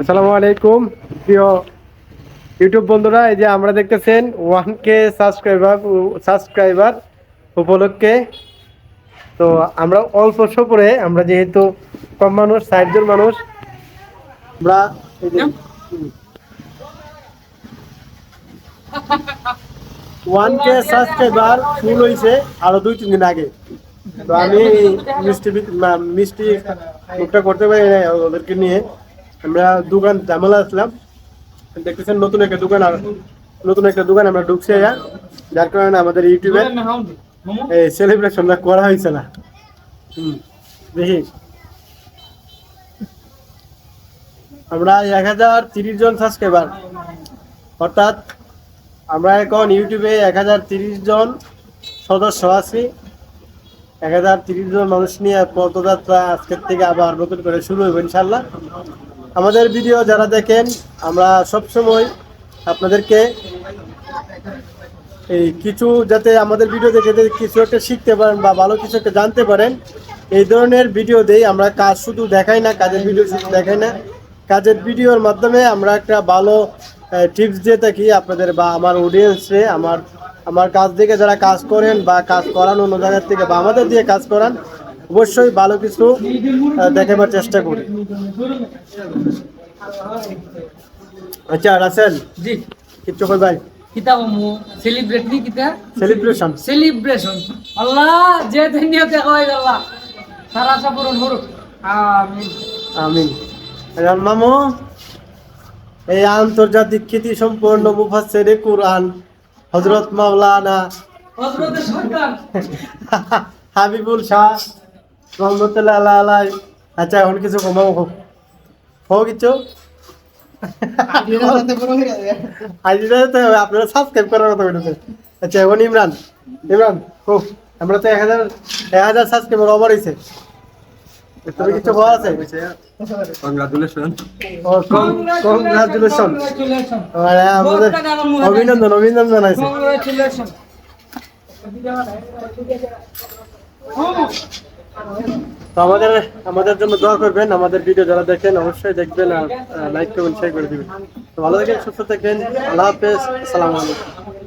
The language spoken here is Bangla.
আসসালামু আলাইকুম। প্রিয় ইউটিউব বন্ধুরা, এই যে আমরা দেখতেছেন ওয়ান কে সাবস্ক্রাইবার সাবস্ক্রাইবার উপলক্ষে। তো আমরা অল্প সপরে আমরা যেহেতু কম মানুষ ষাট জন মানুষ, আমরা ওয়ান কে সাবস্ক্রাইবার ফুল হয়েছে আরও দুই, তিন দিন আগে। তো আমি মিষ্টি মিষ্টি করতে পারি ওদেরকে নিয়ে। আমরা দোকান ঝামেলা আসলাম দেখতেছেন নতুন একটা দোকান আর নতুন একটা দোকান আমরা ঢুকছি যার কারণে আমাদের ইউটিউবে এই সেলিব্রেশনটা করা হয়েছে না। হুম, দেখি। আমরা এক হাজার তিরিশ জন সাবস্ক্রাইবার অর্থাৎ আমরা এখন ইউটিউবে এক হাজার তিরিশ জন সদস্য আছি। এক হাজার তিরিশ জন মানুষ নিয়ে পদযাত্রা আজকের থেকে আবার নতুন করে শুরু হবে ইনশাল্লাহ আমাদের ভিডিও যারা দেখেন, আমরা সবসময় আপনাদেরকে এই কিছু যাতে আমাদের ভিডিও দেখে কিছু একটা শিখতে পারেন বা ভালো কিছু একটা জানতে পারেন, এই ধরনের ভিডিও দেই আমরা কাজ শুধু দেখাই না, কাজের ভিডিও শুধু দেখাই না। কাজের ভিডিওর মাধ্যমে আমরা একটা ভালো টিপস দিয়ে থাকি আপনাদের বা আমার অডিয়েন্সে আমার আমার কাজ থেকে যারা কাজ করেন বা কাজ করান অন্য জায়গার থেকে বা আমাদের দিয়ে কাজ করান অবশ্যই ভালো কিছু দেখাবার চেষ্টা করি। আচ্ছা রাসেল? জি। কিচ্ছু কই ভাই? কিতা মু সেলিব্রেট নি কিতা? সেলিব্রেশন সেলিব্রেশন আল্লাহ যে দুনিয়াতে হয় আল্লাহ। সারা সাপূরণ হরুক আমিন। আমিন। এখন মামু এই আন্তর্জাতিক খ্যাতি সম্পন্ন মুফাসসিরে কুরআন হযরত মাওলানা হযরতের সন্তান হাবিবুল শাহ। রহমতুল্লাহ আল্লাহ আলাই আচ্ছা এখন কিছু কমাও হোক হোক কিছু? আপনারা সাবস্ক্রাইব করার কথা বলেছে। আচ্ছা এখন ইমরান। ইমরান হোক আমরা তো এক হাজার এক হাজার সাবস্ক্রাইবার ওভার হয়েছে তুমি কিছু বলার আছে? কংগ্রাচুলেশন ও কংগ্রাচুলেশন কংগ্রাচুলেশন আমাদের অভিনন্দন অভিনন্দন আছে। কংগ্রাচুলেশন তো আমাদের আমাদের জন্য দোয়া করবেন, আমাদের ভিডিও যারা দেখেন, অবশ্যই দেখবেন আর লাইক করবেন শেয়ার করে দিবেন। তো ভালো থাকেন, সুস্থ থাকবেন আল্লাহ হাফেজ, আসসালামু আলাইকুম।